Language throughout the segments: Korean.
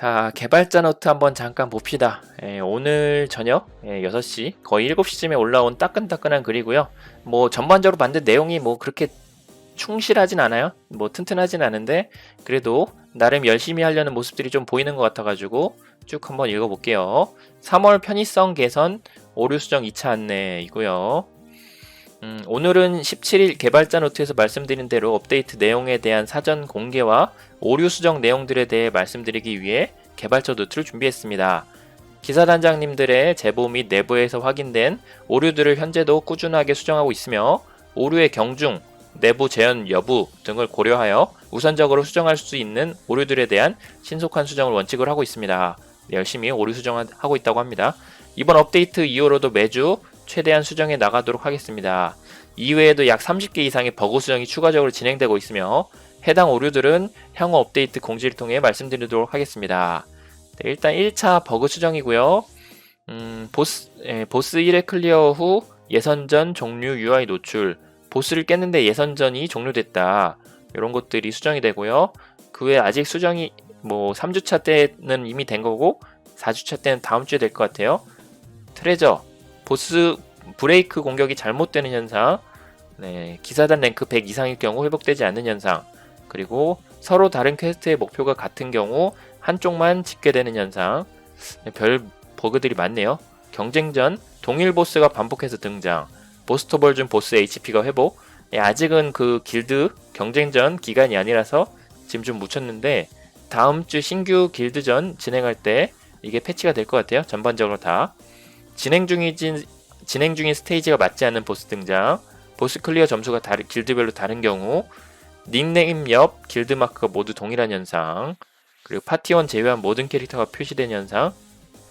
자, 개발자 노트 한번 잠깐 봅시다. 예, 오늘 저녁 예, 6시, 거의 7시쯤에 올라온 따끈따끈한 글이고요. 뭐 전반적으로 봤는데 내용이 뭐 그렇게 충실하진 않아요. 뭐 튼튼하진 않은데 그래도 나름 열심히 하려는 모습들이 좀 보이는 것 같아가지고 쭉 한번 읽어볼게요. 3월 편의성 개선 오류 수정 2차 안내이고요. 음, 오늘은 17일 개발자 노트에서 말씀드린 대로 업데이트 내용에 대한 사전 공개와 오류 수정 내용들에 대해 말씀드리기 위해 개발자 노트를 준비했습니다. 기사 단장님들의 제보 및 내부에서 확인된 오류들을 현재도 꾸준하게 수정하고 있으며 오류의 경중, 내부 재현 여부 등을 고려하여 우선적으로 수정할 수 있는 오류들에 대한 신속한 수정을 원칙으로 하고 있습니다. 네, 열심히 오류 수정하고 있다고 합니다. 이번 업데이트 이후로도 매주 최대한 수정해 나가도록 하겠습니다. 이외에도 약 30개 이상의 버그 수정이 추가적으로 진행되고 있으며 해당 오류들은 향후 업데이트 공지를 통해 말씀드리도록 하겠습니다. 네, 일단 1차 버그 수정이고요. 음, 보스, 예, 보스 1회 클리어 후 예선전 종류 UI 노출 보스를 깼는데 예선전이 종료됐다. 이런 것들이 수정이 되고요. 그 외에 아직 수정이 뭐 3주차 때는 이미 된 거고 4주차 때는 다음 주에 될 것 같아요. 트레저 보스 브레이크 공격이 잘못되는 현상, 네, 기사단 랭크 100 이상일 경우 회복되지 않는 현상, 그리고 서로 다른 퀘스트의 목표가 같은 경우 한쪽만 짓게 되는 현상, 네, 별 버그들이 많네요. 경쟁전 동일 보스가 반복해서 등장, 보스터볼 준 보스 HP가 회복. 네, 아직은 그 길드 경쟁전 기간이 아니라서 지금 좀 묻혔는데 다음 주 신규 길드전 진행할 때 이게 패치가 될 것 같아요. 전반적으로 다. 진행 중인 진행 중인 스테이지가 맞지 않는 보스 등장, 보스 클리어 점수가 다르, 길드별로 다른 경우, 닉네임 옆 길드 마크가 모두 동일한 현상, 그리고 파티원 제외한 모든 캐릭터가 표시된 현상,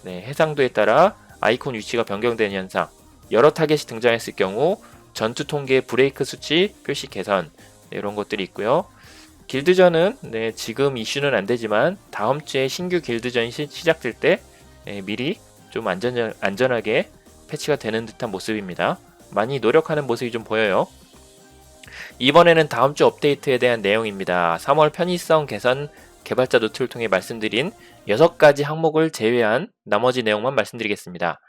네, 해상도에 따라 아이콘 위치가 변경되는 현상, 여러 타겟이 등장했을 경우 전투 통계 브레이크 수치 표시 개선 네, 이런 것들이 있고요. 길드전은 네, 지금 이슈는 안 되지만 다음 주에 신규 길드전이 시, 시작될 때 네, 미리 좀 안전, 안전하게 패치가 되는 듯한 모습입니다. 많이 노력하는 모습이 좀 보여요. 이번에는 다음 주 업데이트에 대한 내용입니다. 3월 편의성 개선 개발자 노트를 통해 말씀드린 6가지 항목을 제외한 나머지 내용만 말씀드리겠습니다.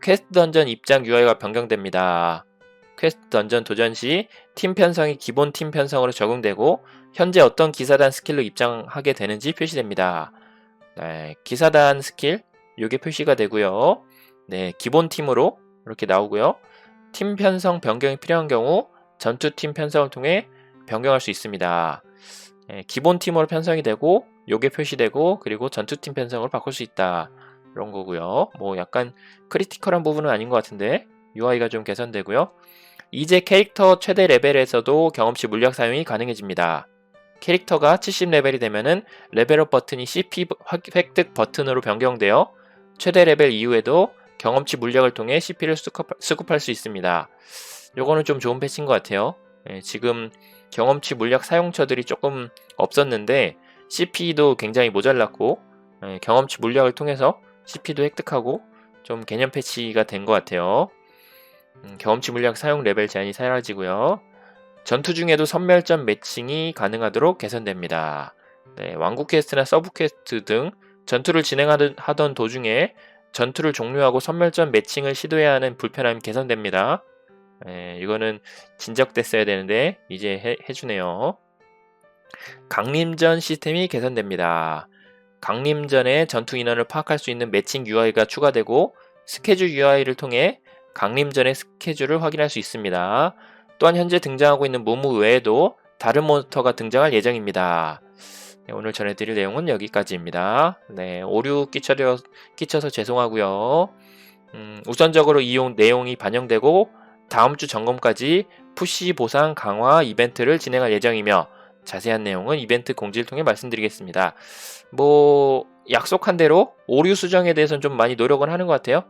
퀘스트 던전 입장 UI가 변경됩니다. 퀘스트 던전 도전 시 팀 편성이 기본 팀 편성으로 적용되고 현재 어떤 기사단 스킬로 입장하게 되는지 표시됩니다. 네, 기사단 스킬 이게 표시가 되고요. 네, 기본 팀으로 이렇게 나오고요. 팀 편성 변경이 필요한 경우 전투팀 편성을 통해 변경할 수 있습니다. 네, 기본 팀으로 편성이 되고 요게 표시되고 그리고 전투팀 편성을 바꿀 수 있다. 이런 거고요. 뭐 약간 크리티컬한 부분은 아닌 것 같은데 UI가 좀 개선되고요. 이제 캐릭터 최대 레벨에서도 경험치 물약 사용이 가능해집니다. 캐릭터가 70레벨이 되면은 레벨업 버튼이 CP 획득 버튼으로 변경되어 최대 레벨 이후에도 경험치 물약을 통해 CP를 수급 할 수 있습니다. 요거는 좀 좋은 패치인 것 같아요. 예, 지금 경험치 물약 사용처들이 조금 없었는데 CP도 굉장히 모자랐고 예, 경험치 물약을 통해서 CP도 획득하고 좀 개념 패치가 된 것 같아요. 음, 경험치 물약 사용 레벨 제한이 사라지고요. 전투 중에도 선멸전 매칭이 가능하도록 개선됩니다. 네, 왕국 퀘스트나 서브 퀘스트 등 전투를 진행하던 도중에 전투를 종료하고 선멸전 매칭을 시도해야 하는 불편함이 개선됩니다. 네, 이거는 진적됐어야 되는데 이제 해, 해주네요. 강림전 시스템이 개선됩니다. 강림전의 전투 인원을 파악할 수 있는 매칭 UI가 추가되고 스케줄 UI를 통해 강림전의 스케줄을 확인할 수 있습니다. 또한 현재 등장하고 있는 무무 외에도 다른 몬스터가 등장할 예정입니다. 네, 오늘 전해드릴 내용은 여기까지입니다. 네, 오류 끼쳐려, 끼쳐서 죄송하고요. 음, 우선적으로 이용 내용이 반영되고 다음 주 점검까지 푸시 보상 강화 이벤트를 진행할 예정이며 자세한 내용은 이벤트 공지를 통해 말씀드리겠습니다. 뭐 약속한 대로 오류 수정에 대해서는 좀 많이 노력은 하는 것 같아요.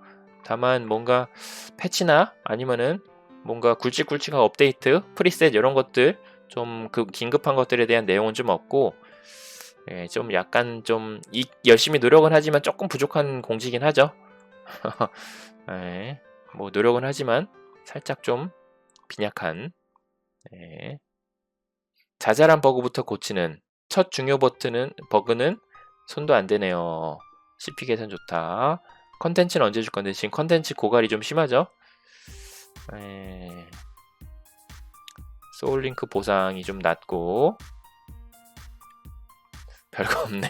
다만 뭔가 패치나 아니면은 뭔가 굵직굵직한 업데이트, 프리셋 이런 것들 좀 그 긴급한 것들에 대한 내용은 좀 없고 예, 좀 약간 좀 이, 열심히 노력은 하지만 조금 부족한 공지긴 하죠. 예, 뭐 노력은 하지만 살짝 좀 빈약한 예. 자잘한 버그부터 고치는 첫 중요 버튼은 버그는 손도 안 되네요. CP 개선 좋다. 컨텐츠는 언제 줄 건데 지금 컨텐츠 고갈이 좀 심하죠? 에... 소울링크 보상이 좀 낮고 별거 없네.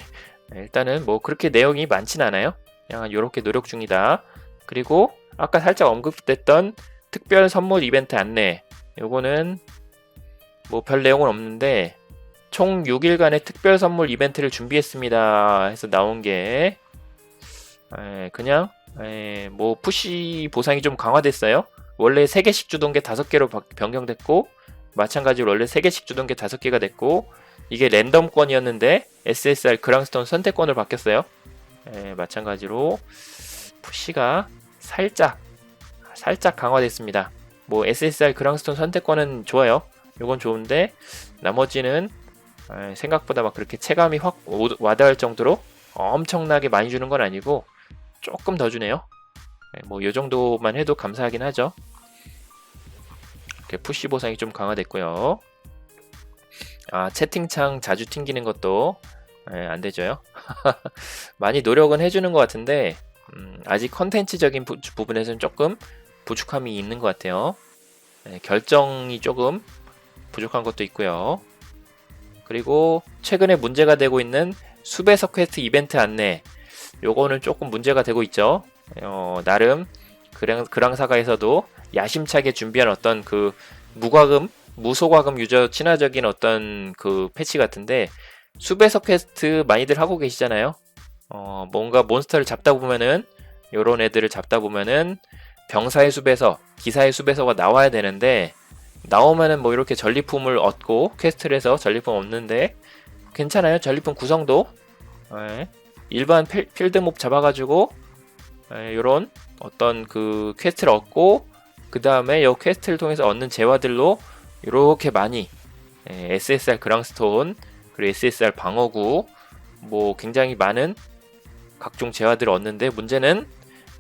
네, 일단은 뭐 그렇게 내용이 많진 않아요. 그냥 이렇게 노력 중이다. 그리고 아까 살짝 언급됐던 특별 선물 이벤트 안내. 요거는 뭐 별 내용은 없는데 총 6일간의 특별 선물 이벤트를 준비했습니다. 해서 나온 게 에, 그냥 에, 뭐 푸시 보상이 좀 강화됐어요. 원래 3개씩 주던 게 5개로 변경됐고 마찬가지로 원래 3개씩 주던 게 5개가 됐고 이게 랜덤권이었는데 SSR 그랑스톤 선택권을 바뀌었어요. 에, 마찬가지로 푸시가 살짝 살짝 강화됐습니다. 뭐 SSR 그랑스톤 선택권은 좋아요. 이건 좋은데 나머지는 에, 생각보다 막 그렇게 체감이 확 와닿을 정도로 엄청나게 많이 주는 건 아니고 조금 더 주네요. 뭐 이 정도만 해도 감사하긴 하죠. 이렇게 푸시 보상이 좀 강화됐고요. 아 채팅창 자주 튕기는 것도 예, 안 되죠. 많이 노력은 해주는 것 같은데 음, 아직 컨텐츠적인 부, 분에서는 조금 부족함이 있는 것 같아요. 예, 결정이 조금 부족한 것도 있고요. 그리고 최근에 문제가 되고 있는 수배석 퀘스트 이벤트 안내 요거는 조금 문제가 되고 있죠. 어, 나름 그랑, 그랑사가에서도 야심차게 준비한 어떤 그 무과금, 무소과금 유저 친화적인 어떤 그 패치 같은데 수배석 퀘스트 많이들 하고 계시잖아요. 어, 뭔가 몬스터를 잡다 보면은 요런 애들을 잡다 보면은 병사의 숲에서 기사의 숲에서가 나와야 되는데 나오면은 뭐 이렇게 전리품을 얻고 퀘스트를 해서 전리품 얻는데 괜찮아요 전리품 구성도 네. 일반 필, 필드몹 잡아가지고 이런 어떤 그 퀘스트를 얻고 그 다음에 이 퀘스트를 통해서 얻는 재화들로 이렇게 많이 에, SSR 그랑스톤 그리고 SSR 방어구 뭐 굉장히 많은 각종 재화들을 얻는데 문제는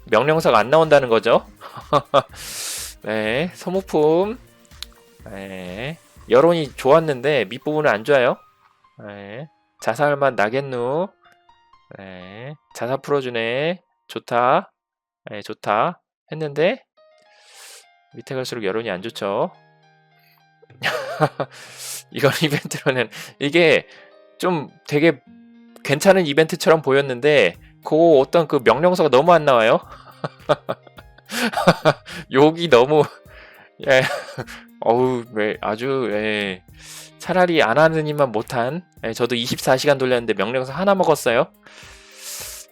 명령사가 안 나온다는 거죠. 네, 소모품 네, 여론이 좋았는데 밑부분은 안 좋아요. 네, 자살만 나겠누. 네, 자사 풀어주네. 좋다. 네, 좋다. 했는데 밑에 갈수록 여론이 안 좋죠. 이건 이벤트로는 이게 좀 되게 괜찮은 이벤트처럼 보였는데 그 어떤 그 명령서가 너무 안 나와요. 욕이 너무 예. 어우 왜 아주 예. 차라리 안 하느니만 못한 예, 저도 24시간 돌렸는데 명령서 하나 먹었어요.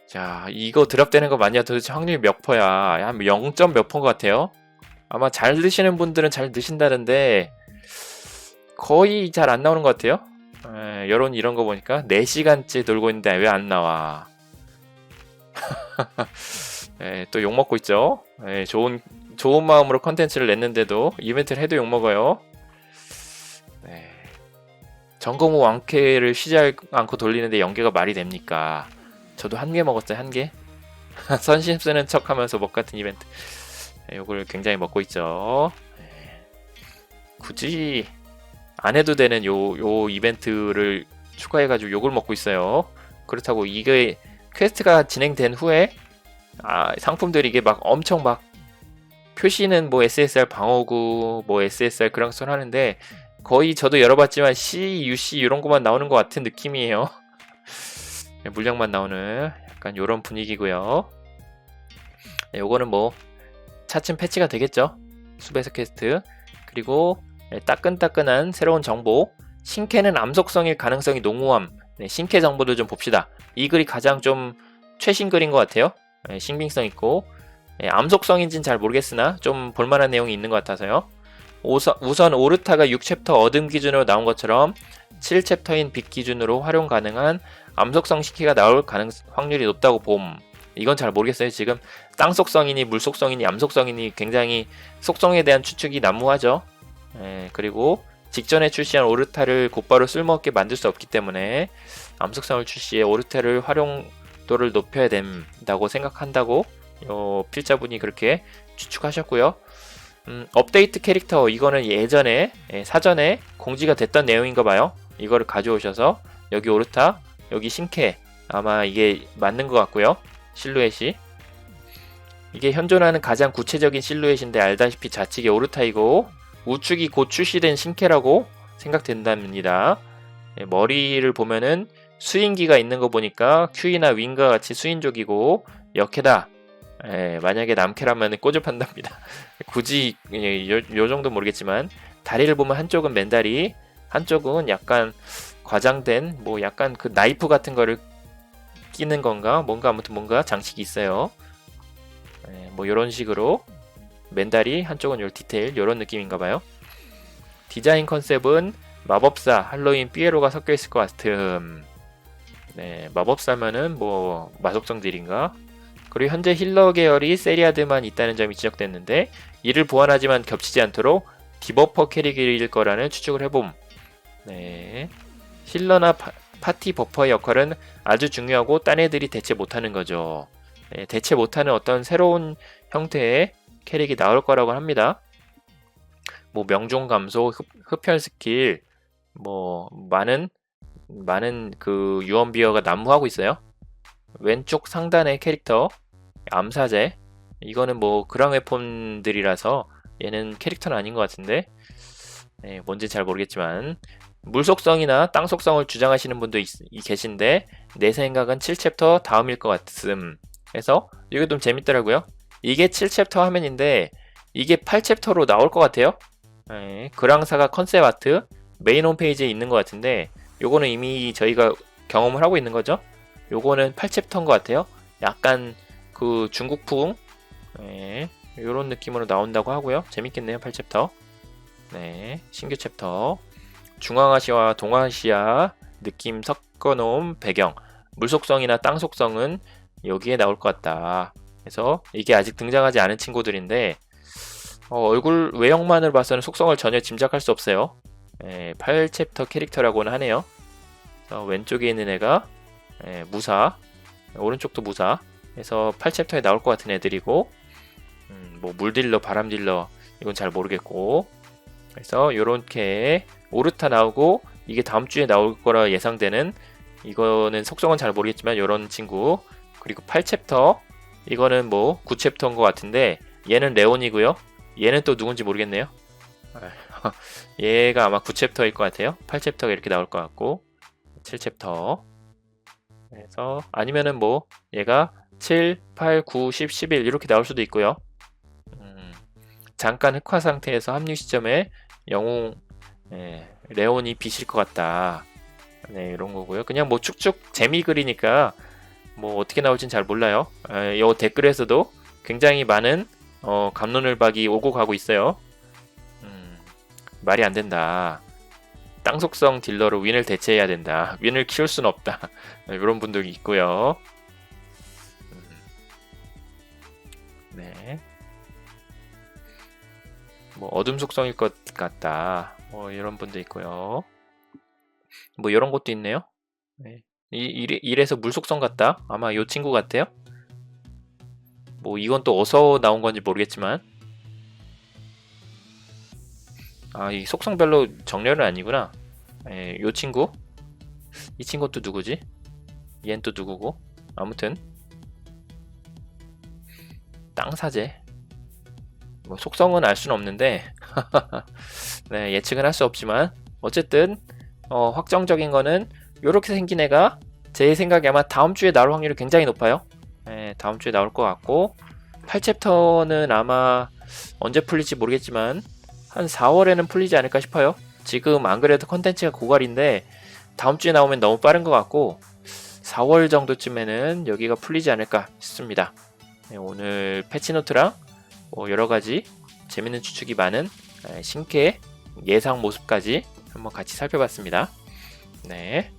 자, 이거 드랍되는 거 맞냐? 도대체 확률이 몇 퍼야? 한 0점 몇 퍼인 것 같아요. 아마 잘 드시는 분들은 잘 드신다는데 거의 잘 안 나오는 것 같아요. 에, 여론 이런 거 보니까 4시간째 돌고 있는데 왜 안 나와? 또 욕먹고 있죠. 에, 좋은 좋은 마음으로 컨텐츠를 냈는데도 이벤트를 해도 욕먹어요. 네. 점검 후 왕쾌를 쉬지 않고 돌리는데 연계가 말이 됩니까? 저도 한 개 먹었어요 한 개. 선심 쓰는 척 하면서 먹 같은 이벤트. 네, 요걸 굉장히 먹고 있죠. 네. 굳이 안 해도 되는 요, 요 이벤트를 추가해가지고 요걸 먹고 있어요. 그렇다고 이게 퀘스트가 진행된 후에 아, 상품들이 이게 막 엄청 막 표시는 뭐 SSR 방어구, 뭐 SSR 그랑선 하는데 거의 저도 열어봤지만 C, UC 이런 것만 나오는 것 같은 느낌이에요. 네, 물량만 나오는 약간 이런 분위기고요. 네, 요거는 뭐 차츰 패치가 되겠죠. 수배석 퀘스트 그리고 네, 따끈따끈한 새로운 정보 신캐는 암속성일 가능성이 농후함 네, 신캐 정보도 좀 봅시다. 이 글이 가장 좀 최신 글인 것 같아요. 네, 신빙성 있고 네, 암속성인지는 잘 모르겠으나 좀 볼만한 내용이 있는 것 같아서요. 우선, 우선 오르타가 6챕터 어둠 기준으로 나온 것처럼 7챕터인 빛 기준으로 활용 가능한 암속성 시키가 나올 가능 확률이 높다고 봄. 이건 잘 모르겠어요. 지금 땅 속성이니 물 속성이니 암 속성이니 굉장히 속성에 대한 추측이 난무하죠. 예, 그리고 직전에 출시한 오르타를 곧바로 쓸모없게 만들 수 없기 때문에 암속성을 출시해 오르타를 활용도를 높여야 된다고 생각한다고 요 필자분이 그렇게 추측하셨고요. 음, 업데이트 캐릭터 이거는 예전에 예, 사전에 공지가 됐던 내용인가 봐요. 이거를 가져오셔서 여기 오르타 여기 신캐 아마 이게 맞는 것 같고요. 실루엣이. 이게 현존하는 가장 구체적인 실루엣인데 알다시피 좌측이 오르타이고 우측이 곧 출시된 신캐라고 생각된답니다. 예, 머리를 보면은 수인기가 있는 거 보니까 큐이나 윙과 같이 수인족이고 역해다. 예, 만약에 남캐라면 꼬집한답니다. 굳이 예, 요, 요 정도 모르겠지만 다리를 보면 한쪽은 맨다리, 한쪽은 약간 과장된 뭐 약간 그 나이프 같은 거를 끼는 건가 뭔가 아무튼 뭔가 장식이 있어요. 예, 뭐 이런 식으로 맨다리 한쪽은 요 디테일 요런 느낌인가 봐요. 디자인 컨셉은 마법사 할로윈 삐에로가 섞여 있을 것 같음. 네, 마법사면은 뭐 마속성들인가? 그리고 현재 힐러 계열이 세리아드만 있다는 점이 지적됐는데 이를 보완하지만 겹치지 않도록 디버퍼 캐릭일 거라는 추측을 해봄. 네. 힐러나 파, 파티 버퍼의 역할은 아주 중요하고 딴 애들이 대체 못하는 거죠. 네, 대체 못하는 어떤 새로운 형태의 캐릭이 나올 거라고 합니다. 뭐 명중 감소, 흡, 흡혈 스킬, 뭐 많은 많은 그 유언비어가 난무하고 있어요. 왼쪽 상단의 캐릭터 암사제 이거는 뭐 그랑 웨폰들이라서 얘는 캐릭터는 아닌 것 같은데 네, 뭔지 잘 모르겠지만 물 속성이나 땅 속성을 주장하시는 분도 있, 계신데 내 생각은 7챕터 다음일 것 같음 그래서 이게 좀 재밌더라고요 이게 7챕터 화면인데 이게 8챕터로 나올 것 같아요? 네, 그랑사가 컨셉 아트 메인 홈페이지에 있는 것 같은데 요거는 이미 저희가 경험을 하고 있는 거죠? 요거는 8챕터인 것 같아요. 약간 그 중국풍? 네, 이런 느낌으로 나온다고 하고요. 재밌겠네요 8챕터. 네 신규 챕터. 중앙아시아와 동아시아 느낌 섞어놓은 배경. 물 속성이나 땅 속성은 여기에 나올 것 같다 그래서 이게 아직 등장하지 않은 친구들인데 어, 얼굴 외형만을 봐서는 속성을 전혀 짐작할 수 없어요. 예, 8챕터 캐릭터라고는 하네요. 어, 왼쪽에 있는 애가 예, 무사 오른쪽도 무사. 그래서 8챕터에 나올 것 같은 애들이고 음, 뭐 물딜러 바람딜러 이건 잘 모르겠고. 그래서 요렇게 오르타 나오고 이게 다음 주에 나올 거라 예상되는 이거는 속성은 잘 모르겠지만 요런 친구 그리고 8챕터 이거는 뭐 9챕터인 것 같은데 얘는 레온이고요. 얘는 또 누군지 모르겠네요. 얘가 아마 9챕터일 것 같아요. 8챕터가 이렇게 나올 것 같고 7챕터. 그래서 아니면은 뭐 얘가 7, 8, 9, 10, 11 이렇게 나올 수도 있고요. 음, 잠깐 흑화 상태에서 합류 시점에 영웅 예, 레온이 비실 것 같다. 네, 이런 거고요. 그냥 뭐 축축 재미 그리니까 뭐 어떻게 나올진 잘 몰라요. 에, 요 댓글에서도 굉장히 많은 어, 감론을박이 오고 가고 있어요. 음, 말이 안 된다. 땅 속성 딜러로 윈을 대체해야 된다. 윈을 키울 순 없다. 이런 분들이 있고요. 음, 네. 뭐 어둠 속성일 것 같다. 뭐 이런 분도 있고요. 뭐 이런 것도 있네요. 네. 이, 이래, 이래 서 물속성 같다. 아마 이 친구 같아요. 뭐 이건 또 어디서 나온 건지 모르겠지만 아 이 속성별로 정렬은 아니구나. 예, 요 친구 이 친구 또 누구지? 얘는 또 누구고? 아무튼 땅사제 뭐 속성은 알 수는 없는데 네, 예측은 할 수 없지만 어쨌든 어, 확정적인 거는 이렇게 생긴 애가 제 생각에 아마 다음 주에 나올 확률이 굉장히 높아요. 네, 다음 주에 나올 것 같고 8챕터는 아마 언제 풀릴지 모르겠지만 한 4월에는 풀리지 않을까 싶어요. 지금 안 그래도 컨텐츠가 고갈인데 다음 주에 나오면 너무 빠른 것 같고 4월 정도쯤에는 여기가 풀리지 않을까 싶습니다. 네, 오늘 패치노트랑 뭐 여러 가지 재밌는 추측이 많은 신캐 예상 모습까지 한번 같이 살펴봤습니다. 네.